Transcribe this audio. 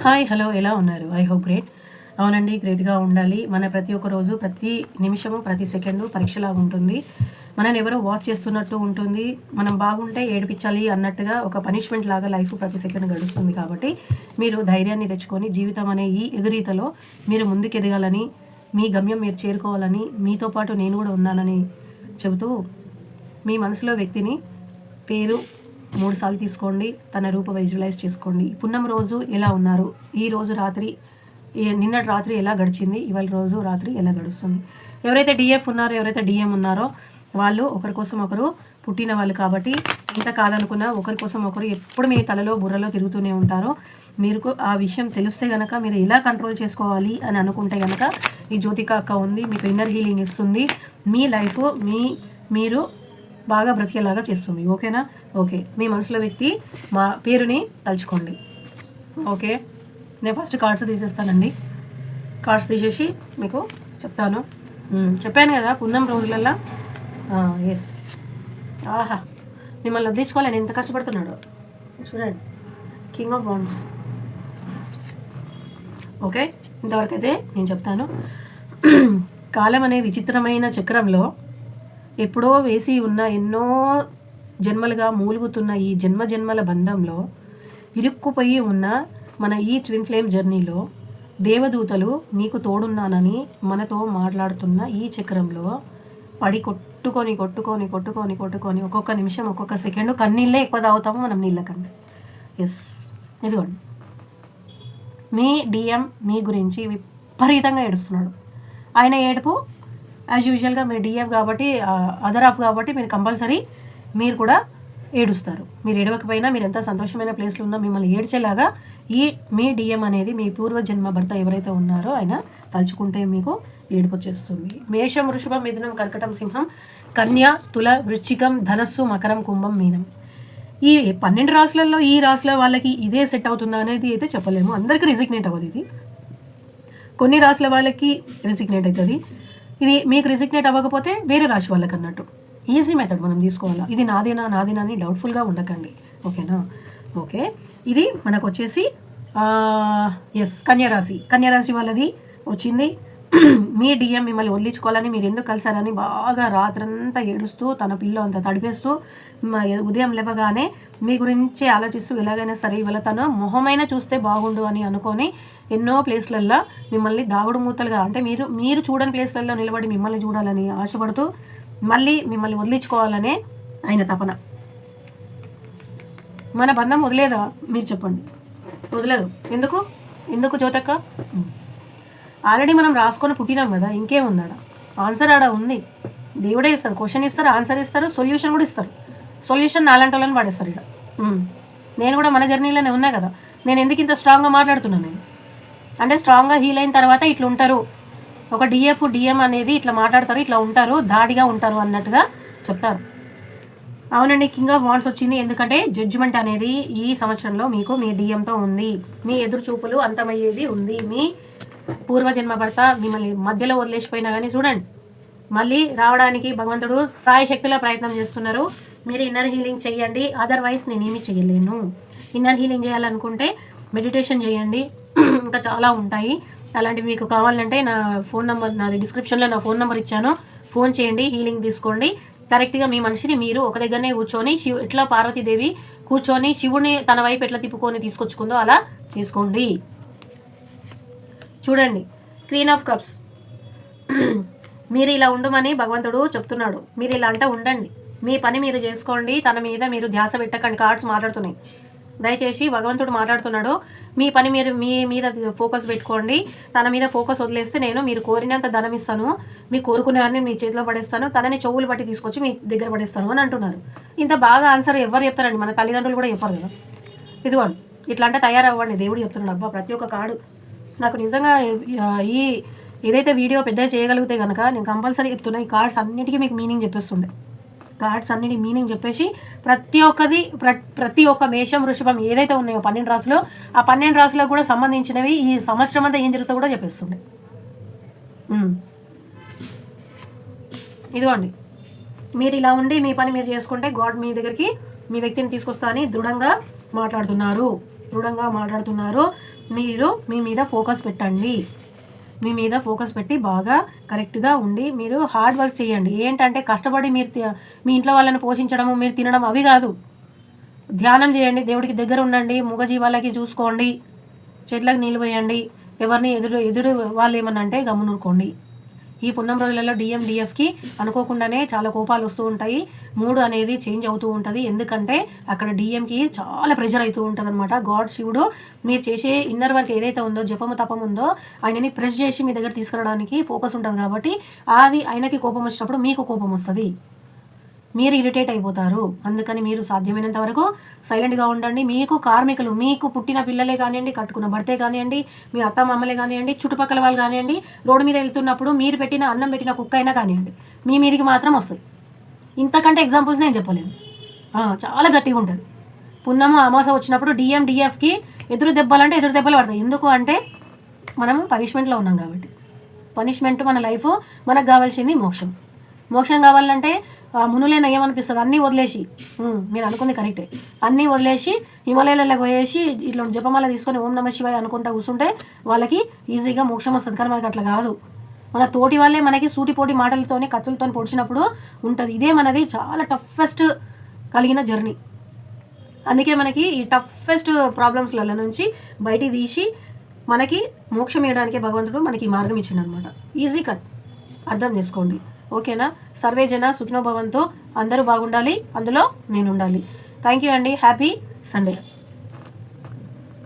Hi hello ఎలా ఉన్నారు? I hope great. అవునండి గ్రేట్గా ఉండాలి. మన ప్రతి ఒక్క రోజు ప్రతి నిమిషము ప్రతి సెకండు పరీక్షలాగా ఉంటుంది. మనని ఎవరో వాచ్ చేస్తున్నట్టు ఉంటుంది. మనం బాగుంటే ఏడిపించాలి అన్నట్టుగా ఒక పనిష్మెంట్ లాగా లైఫ్ ప్రతి సెకండ్ గడుస్తుంది కాబట్టి మీరు ధైర్యాన్ని తెచ్చుకొని జీవితం అనే ఈ ఎదురీతలో మీరు ముందుకు ఎదగాలని మీ గమ్యం మీరు చేరుకోవాలని మీతో పాటు నేను కూడా ఉన్నానని చెబుతూ మీ మనసులో వ్యక్తిని పేరు మూడు సార్లు తీసుకోండి తన రూప విజువలైజ్ చేసుకోండి. పున్నం రోజు ఎలా ఉన్నారు? ఈ రోజు రాత్రి నిన్నటి రాత్రి ఎలా గడిచింది? ఇవాళ రోజు రాత్రి ఎలా గడుస్తుంది? ఎవరైతే డిఎఫ్ ఉన్నారో ఎవరైతే డిఎం ఉన్నారో వాళ్ళు ఒకరి కోసం ఒకరు పుట్టిన వాళ్ళు కాబట్టి ఇంత కాదనుకున్నా ఒకరి కోసం ఒకరు ఎప్పుడు మీ తలలో బుర్రలో తిరుగుతూనే ఉంటారో మీరు ఆ విషయం తెలిస్తే కనుక మీరు ఎలా కంట్రోల్ చేసుకోవాలి అని అనుకుంటే కనుక ఈ జ్యోతిక అక్క ఉంది మీకు ఇన్నర్ హీలింగ్ ఇస్తుంది. మీ లైఫ్ మీ మీరు బాగా బ్రతికేలాగా చేస్తుంది. ఓకేనా? ఓకే. మీ మనసులో వ్యక్తి మా పేరుని తలుచుకోండి. ఓకే. నేను ఫస్ట్ కార్డ్స్ తీసేస్తానండి. కార్డ్స్ తీసేసి మీకు చెప్తాను. చెప్పాను కదా పున్నం రోజులల్లా. ఎస్ ఆహా. మిమ్మల్ని వదిలించుకోవాలని ఎంత కష్టపడుతున్నాడు? చూడండి. King of bonds okay. ఇంతవరకు అయితే నేను చెప్తాను. కాలం అనే విచిత్రమైన చక్రంలో ఎప్పుడో వేసి ఉన్న ఎన్నో జన్మలుగా మూలుగుతున్న ఈ జన్మ జన్మల బంధంలో ఇరుక్కుపోయి ఉన్న మన ఈ ట్విన్ ఫ్లేమ్ జర్నీలో దేవదూతలు నీకు తోడున్నానని మనతో మాట్లాడుతున్న ఈ చక్రంలో పడి కొట్టుకొని కొట్టుకొని కొట్టుకొని కొట్టుకొని ఒక్కొక్క నిమిషం ఒక్కొక్క సెకండ్ కన్నీళ్ళే ఎక్కువ తాగుతాము మనం నీళ్ళకండి. ఎస్ ఇదిగోండి. మీ డిఎం మీ గురించి విపరీతంగా ఏడుస్తున్నాడు. ఆయన ఏడుపు యాజ్ యూజువల్గా మీరు డిఎఫ్ కాబట్టి అదర్ ఆఫ్ కాబట్టి మీరు కంపల్సరీ మీరు కూడా ఏడుస్తారు. మీరు ఏడవకపోయినా మీరు ఎంత సంతోషమైన ప్లేస్లో ఉన్నా మిమ్మల్ని ఏడ్చేలాగా ఈ మీ డిఎం అనేది మీ పూర్వజన్మ భర్త ఎవరైతే ఉన్నారో ఆయన తలుచుకుంటే మీకు ఏడుపు వచ్చేస్తుంది. మేషం వృషభం మిథునం కర్కటం సింహం కన్య తుల వృశ్చికం ధనస్సు మకరం కుంభం మీనం. ఈ పన్నెండు రాసులలో ఈ రాసుల వాళ్ళకి ఇదే సెట్ అవుతుందా అనేది అయితే చెప్పలేము. అందరికీ రిజిగ్నేట్ అవ్వదు ఇది. కొన్ని రాసుల వాళ్ళకి రిజిగ్నేట్ అవుతుంది. ఇది మీకు రిజిగ్నేట్ అవ్వకపోతే వేరే రాశి వాళ్ళకి అన్నట్టు. ఈజీ మెథడ్ మనం తీసుకోవాలా. ఇది నాదేనా నాదేనా అని డౌట్ఫుల్గా ఉండకండి. ఓకేనా? ఓకే. ఇది మనకు వచ్చేసి ఎస్ కన్యారాశి కన్యరాశి వాళ్ళది వచ్చింది. మీ డిఎం మిమ్మల్ని వదిలించుకోవాలని మీరు ఎందుకు కలిసారని బాగా రాత్రంతా ఏడుస్తూ తన పిల్ల అంతా తడిపేస్తూ ఉదయం లేవగానే మీ గురించి ఆలోచిస్తూ ఎలాగైనా సరే ఇవాళ తను మొహమైనా చూస్తే బాగుండు అని అనుకొని ఎన్నో ప్లేస్లల్లో మిమ్మల్ని దాగుడు మూతలుగా అంటే మీరు మీరు చూడని ప్లేస్లలో నిలబడి మిమ్మల్ని చూడాలని ఆశపడుతూ మళ్ళీ మిమ్మల్ని వదిలించుకోవాలనే ఆయన తపన. మన బంధం వదిలేదా? మీరు చెప్పండి. వదలదు. ఎందుకు? ఎందుకు జ్యోతక్క? ఆల్రెడీ మనం రాసుకొని పుట్టినాం కదా ఇంకేముందాడ? ఆన్సర్ ఆడ ఉంది. దేవుడే ఇస్తారు క్వశ్చన్ ఇస్తారు ఆన్సర్ ఇస్తారు సొల్యూషన్ కూడా ఇస్తారు. సొల్యూషన్ నాలాంటి వాళ్ళని పడేస్తారు ఇక్కడ నేను కూడా మన జర్నీలోనే ఉన్నా కదా నేను ఎందుకు ఇంత స్ట్రాంగ్గా మాట్లాడుతున్నాను నేను? అంటే స్ట్రాంగ్గా హీల్ అయిన తర్వాత ఇట్లా ఉంటారు. ఒక డిఎఫ్ డిఎం అనేది ఇట్లా మాట్లాడతారు ఇట్లా ఉంటారు దాడిగా ఉంటారు అన్నట్టుగా చెప్తారు. అవునండి కింగ్ ఆఫ్ వాన్స్ వచ్చింది. ఎందుకంటే జడ్జిమెంట్ అనేది ఈ సంవత్సరంలో మీకు మీ డిఎంతో ఉంది. మీ ఎదురు చూపులు అంతమయ్యేది ఉంది. మీ పూర్వజన్మ భర్త మిమ్మల్ని మధ్యలో వదిలేసిపోయినా కానీ చూడండి. మళ్ళీ రావడానికి భగవంతుడు సాయ శక్తిలో ప్రయత్నం చేస్తున్నారు. మీరు ఇన్నర్ హీలింగ్ చేయండి అదర్వైజ్ నేనేమి చేయలేను ఇన్నర్ హీలింగ్ చేయాలనుకుంటే మెడిటేషన్ చేయండి. ఇంకా చాలా ఉంటాయి. అలాంటివి మీకు కావాలంటే నా ఫోన్ నెంబర్ నాది డిస్క్రిప్షన్లో నా ఫోన్ నెంబర్ ఇచ్చాను. ఫోన్ చేయండి హీలింగ్ తీసుకోండి. కరెక్ట్గా మీ మనిషిని మీరు ఒక దగ్గరనే కూర్చొని శివ ఎట్లా పార్వతీదేవి కూర్చొని శివుని తన వైపు ఎట్లా తిప్పుకొని తీసుకొచ్చుకుందో అలా చేసుకోండి. చూడండి క్వీన్ ఆఫ్ కప్స్ మీరు ఇలా ఉండమని భగవంతుడు చెప్తున్నాడు. మీరు ఇలా అంటే ఉండండి. మీ పని మీరు చేసుకోండి తన మీద మీరు ధ్యాస పెట్టకండి కార్డ్స్ మాట్లాడుతున్నాయి. దయచేసి భగవంతుడు మాట్లాడుతున్నాడు మీ పని మీరు మీ మీద ఫోకస్ పెట్టుకోండి తన మీద ఫోకస్ వదిలేస్తే నేను మీరు కోరినంత ధనం ఇస్తాను మీ కోరుకునేవారిని మీ చేతిలో పడేస్తాను తనని చెవులు పట్టి తీసుకొచ్చి మీ దగ్గర పడేస్తాను అని అంటున్నారు. ఇంత బాగా ఆన్సర్ ఎవరు చెప్తారండి? మన తల్లిదండ్రులు కూడా చెప్పారు కదా. ఇదిగోండి ఇట్లా అంటే తయారవ్వండి. దేవుడు చెప్తున్నాడు అబ్బా ప్రతి ఒక్క కాడు నాకు నిజంగా ఈ ఏదైతే వీడియో పెద్దగా చేయగలిగితే కనుక నేను కంపల్సరీ చెప్తున్నా ఈ కార్డ్స్ అన్నిటికీ మీకు మీనింగ్ చెప్పేస్తుండే. కార్డ్స్ అన్నిటి మీనింగ్ చెప్పేసి ప్రతి ఒక్కది ప్ర- ప్రతి ఒక్క మేషం వృషభం ఏదైతే ఉన్నాయో పన్నెండు రాసులు ఆ పన్నెండు రాసులకు కూడా సంబంధించినవి ఈ సంవత్సరం అంతా ఏం జరుగుతుందో కూడా చెప్పేస్తుండే. ఇదిగోండి. మీరు ఇలా ఉండి మీ పని మీరు చేసుకుంటే గాడ్ మీ దగ్గరికి మీ వ్యక్తిని తీసుకొస్తా అని దృఢంగా మాట్లాడుతున్నారు. దృఢంగా మాట్లాడుతున్నారు. మీరు మీ మీద ఫోకస్ పెట్టండి. మీ మీద ఫోకస్ పెట్టి బాగా కరెక్ట్గా ఉండి మీరు హార్డ్ వర్క్ చేయండి. ఏంటంటే కష్టపడి మీరు మీ ఇంట్లో వాళ్ళని పోషించడము మీరు తినడం అవి కాదు. ధ్యానం చేయండి దేవుడికి దగ్గర ఉండండి మూగజీవాలకి చూసుకోండి చెట్లకు నీళ్ళు పోయండి ఎవరిని ఎదురు ఎదురు వాళ్ళు ఏమన్నా అంటే గమ్మునూరుకోండి ఈ పున్నం రోజులలో డిఎండిఎఫ్కి అనుకోకుండానే చాలా కోపాలు వస్తూ ఉంటాయి. మూడు అనేది చేంజ్ అవుతూ ఉంటుంది. ఎందుకంటే అక్కడ డిఎంకి చాలా ప్రెషర్ అవుతూ ఉంటుంది అనమాట గాడ్ శివుడు మీరు చేసే ఇన్నర్ వర్క్ ఏదైతే ఉందో జపము తపం ఉందో ఆయనని ప్రెస్ చేసి మీ దగ్గర తీసుకురావడానికి ఫోకస్ ఉంటుంది కాబట్టి అది ఆయనకి కోపం వచ్చినప్పుడు మీకు కోపం వస్తుంది. మీరు ఇరిటేట్ అయిపోతారు. అందుకని మీరు సాధ్యమైనంత వరకు సైలెంట్గా ఉండండి. మీకు కార్మికులు మీకు పుట్టిన పిల్లలే కానివ్వండి కట్టుకున్న భర్తే కానివ్వండి మీ అత్త మామలే కానివ్వండి చుట్టుపక్కల వాళ్ళు కానివ్వండి రోడ్డు మీద వెళ్తున్నప్పుడు మీరు పెట్టిన అన్నం పెట్టిన కుక్క అయినా కానివ్వండి మీ మీదికి మాత్రం వస్తుంది. ఇంతకంటే ఎగ్జాంపుల్స్ నేను చెప్పలేను. చాలా గట్టిగా ఉంటుంది. పున్నము అమాస వచ్చినప్పుడు డిఎం డిఎఫ్కి ఎదురు దెబ్బలంటే ఎదురు దెబ్బలు పడతాయి. ఎందుకు అంటే మనం పనిష్మెంట్లో ఉన్నాం కాబట్టి. పనిష్మెంట్ మన లైఫ్ మనకు కావాల్సింది మోక్షం. మోక్షం కావాలంటే ఆ ఏమనిపిస్తుంది? అన్నీ వదిలేసి. మీరు అనుకుంది కరెక్టే. అన్నీ వదిలేసి హిమాలయాలలో పోయేసి ఇట్లా జపమాల తీసుకొని ఓం నమ శివాయ అనుకుంటా కూర్చుంటే వాళ్ళకి ఈజీగా మోక్షం వస్తుంది. కానీ మనకి అట్లా కాదు. మన తోటి వాళ్ళే మనకి సూటిపోటి మాటలతోని కత్తులతో పొడిచినప్పుడు ఉంటుంది. ఇదే మనది చాలా టఫెస్ట్ కలిగిన జర్నీ అందుకే మనకి ఈ టఫెస్ట్ ప్రాబ్లమ్స్ల నుంచి బయటికి తీసి మనకి మోక్షం ఇవ్వడానికే భగవంతుడు మనకి ఈ మార్గం ఇచ్చిండనమాట ఈజీ కట్ అర్థం చేసుకోండి. ఓకేనా? సర్వే జన సుఖినోభవంతో అందరూ బాగుండాలి. అందులో నేను ఉండాలి థ్యాంక్ యూ అండి. Happy Sunday